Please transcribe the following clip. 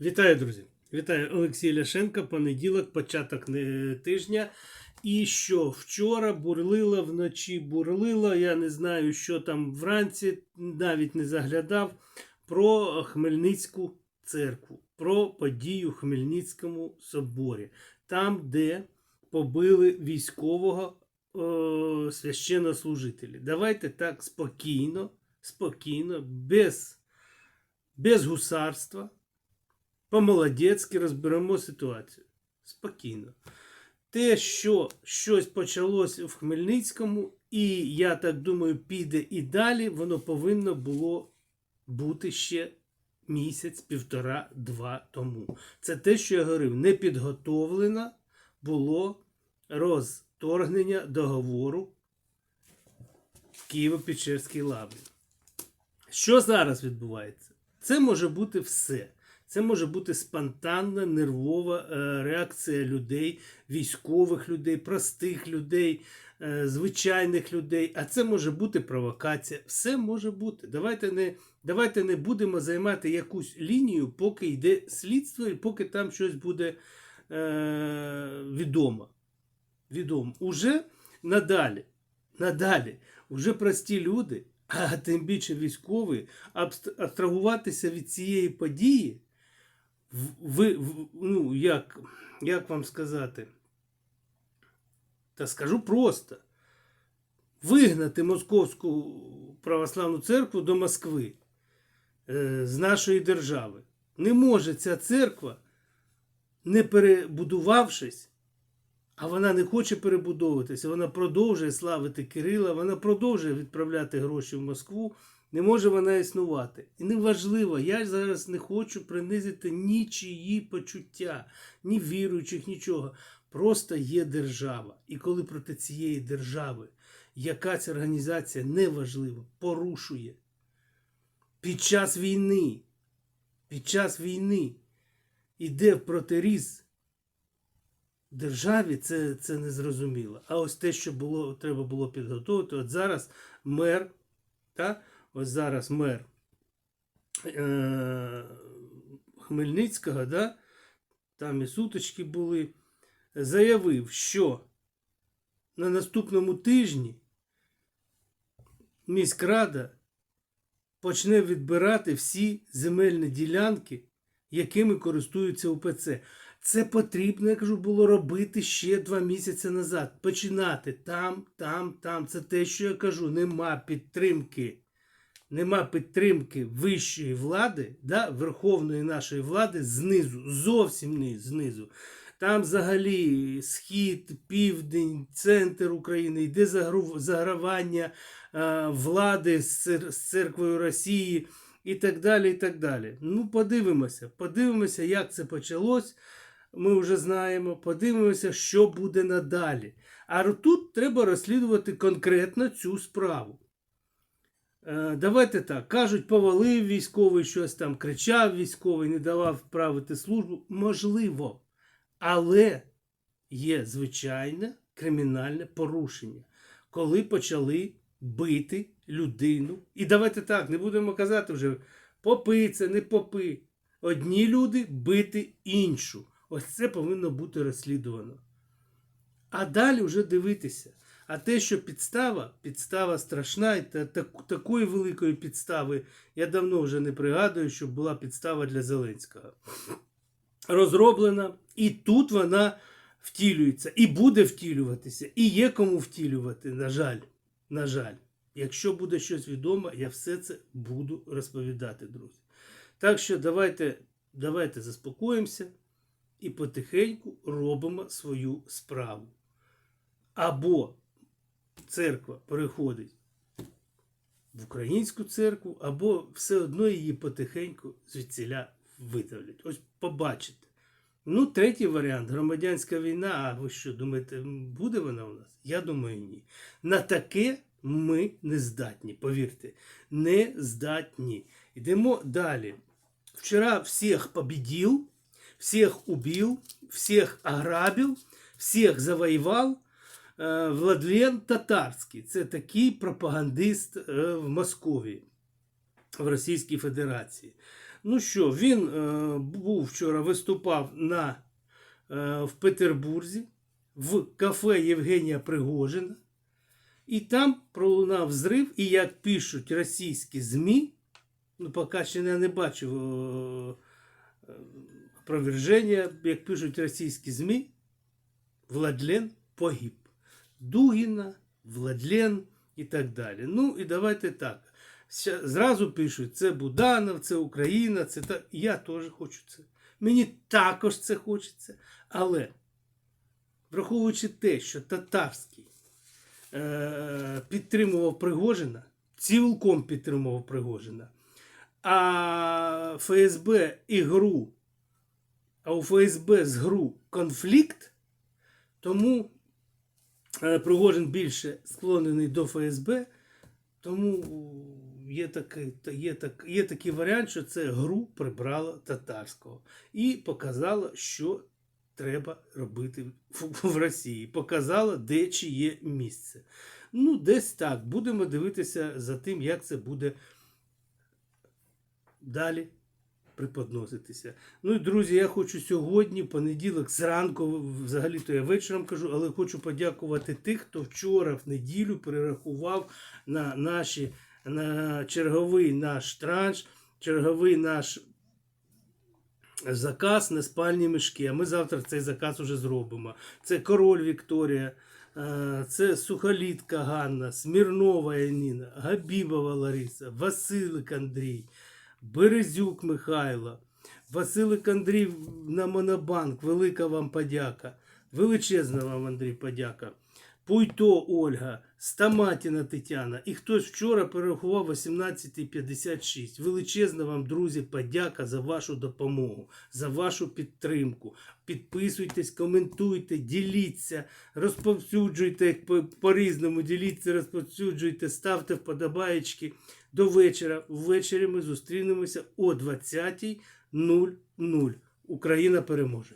Вітаю, друзі! Вітаю Олексій Ляшенко, понеділок, початок е, тижня. І що вчора бурлило, вночі бурлило, я не знаю, що там вранці, навіть не заглядав про Хмельницьку церкву, про подію в Хмельницькому соборі, там, де побили військового е, священнослужителя. Давайте так спокійно, спокійно, без, без гусарства по-молодецьки розберемо ситуацію. Спокійно. Те, що щось почалось в Хмельницькому, і я так думаю, піде і далі, воно повинно було бути ще місяць, півтора, два тому. Це те, що я говорив, не підготовлено було розторгнення договору в Києво-Печерській лаврі. Що зараз відбувається? Це може бути все. Це може бути спонтанна нервова е, реакція людей, військових людей, простих людей, е, звичайних людей. А це може бути провокація. Все може бути. Давайте не, давайте не будемо займати якусь лінію, поки йде слідство і поки там щось буде е, відомо. Відомо. Уже надалі, надалі, уже прості люди, а тим більше військові, абстрагуватися від цієї події ви, ну, як, як вам сказати? Та скажу просто: вигнати Московську православну церкву до Москви е, з нашої держави. Не може ця церква, не перебудувавшись, а вона не хоче перебудовуватися, вона продовжує славити Кирила, вона продовжує відправляти гроші в Москву. Не може вона існувати. І неважливо, я зараз не хочу принизити нічиї почуття, ні віруючих, нічого. Просто є держава. І коли проти цієї держави якась організація неважливо порушує під час війни, під час війни іде в протиріз державі, це, це незрозуміло. А ось те, що було, треба було підготувати, от зараз мер. Та, ось зараз мер е- Хмельницького, да, там і сутички були, заявив, що на наступному тижні міськрада почне відбирати всі земельні ділянки, якими користуються УПЦ. Це потрібно, я кажу, було робити ще два місяці назад. Починати там, там, там. Це те, що я кажу, нема підтримки нема підтримки вищої влади, да, верховної нашої влади знизу, зовсім знизу. Там взагалі схід, південь, центр України, йде загравання е, влади з церквою Росії і так далі. і так далі. Ну, подивимося, подивимося, як це почалось. Ми вже знаємо, подивимося, що буде надалі. А тут треба розслідувати конкретно цю справу. Е, Давайте так. Кажуть, повалив військовий щось там, кричав військовий, не давав правити службу. Можливо. Але є звичайне кримінальне порушення, коли почали бити людину. І давайте так, не будемо казати вже попи це, не попи. Одні люди бити іншу. Ось це повинно бути розслідувано. А далі вже дивитися. А те, що підстава, підстава страшна, і та, так, такої великої підстави я давно вже не пригадую, щоб була підстава для Зеленського. Розроблена, і тут вона втілюється, і буде втілюватися, і є кому втілювати, на жаль. На жаль. Якщо буде щось відомо, я все це буду розповідати, друзі. Так що давайте, давайте заспокоїмося і потихеньку робимо свою справу. Або церква переходить в українську церкву, або все одно її потихеньку звідсіля видавлять. Ось побачите. Ну, третій варіант громадянська війна. А ви що думаєте, буде вона у нас? Я думаю, ні. На таке ми не здатні, повірте, не здатні. Йдемо далі. Вчора всіх победил, всіх убил, всіх ограбил, всіх завоював Владлен Татарський. Це такий пропагандист е, в Московії, в Російській Федерації. Ну що, він е, був вчора виступав на, е, в Петербурзі в кафе Євгенія Пригожина. І там пролунав зрив, і як пишуть російські ЗМІ, ну, поки ще я не бачив е, е, опроверження, як пишуть російські ЗМІ, Владлен погиб. Дугіна, Владлен і так далі. Ну і давайте так. Зразу пишуть, це Буданов, це Україна, це та. Я теж хочу це. Мені також це хочеться. Але враховуючи те, що татарський е- підтримував Пригожина, цілком підтримував Пригожина, а ФСБ і ГРУ, а у ФСБ з ГРУ конфлікт, тому Пригожин більше склонений до ФСБ, тому є такий, є, так, є такий варіант, що це ГРУ прибрала татарського і показала, що треба робити в, Росії. Показала, де чи є місце. Ну, десь так. Будемо дивитися за тим, як це буде далі преподноситися. Ну і друзі, я хочу сьогодні, понеділок, зранку, взагалі-то я вечором кажу, але хочу подякувати тих, хто вчора в неділю перерахував на наші на черговий наш транш, черговий наш заказ на спальні мішки. А ми завтра цей заказ уже зробимо. Це Король Вікторія, е, це Сухолітка Ганна, Смірнова Яніна, Габібова Лариса, Василик Андрій, Березюк Михайло, Василик Андрій на Монобанк. Велика вам подяка. Величезна вам, Андрій, подяка. Пуйто Ольга, Стаматіна Тетяна. І хтось вчора перерахував 18,56. Величезна вам, друзі, подяка за вашу допомогу, за вашу підтримку. Підписуйтесь, коментуйте, діліться, розповсюджуйте по-різному, діліться, розповсюджуйте, ставте вподобаєчки. До вечора. Ввечері ми зустрінемося о 20.00. Україна переможе.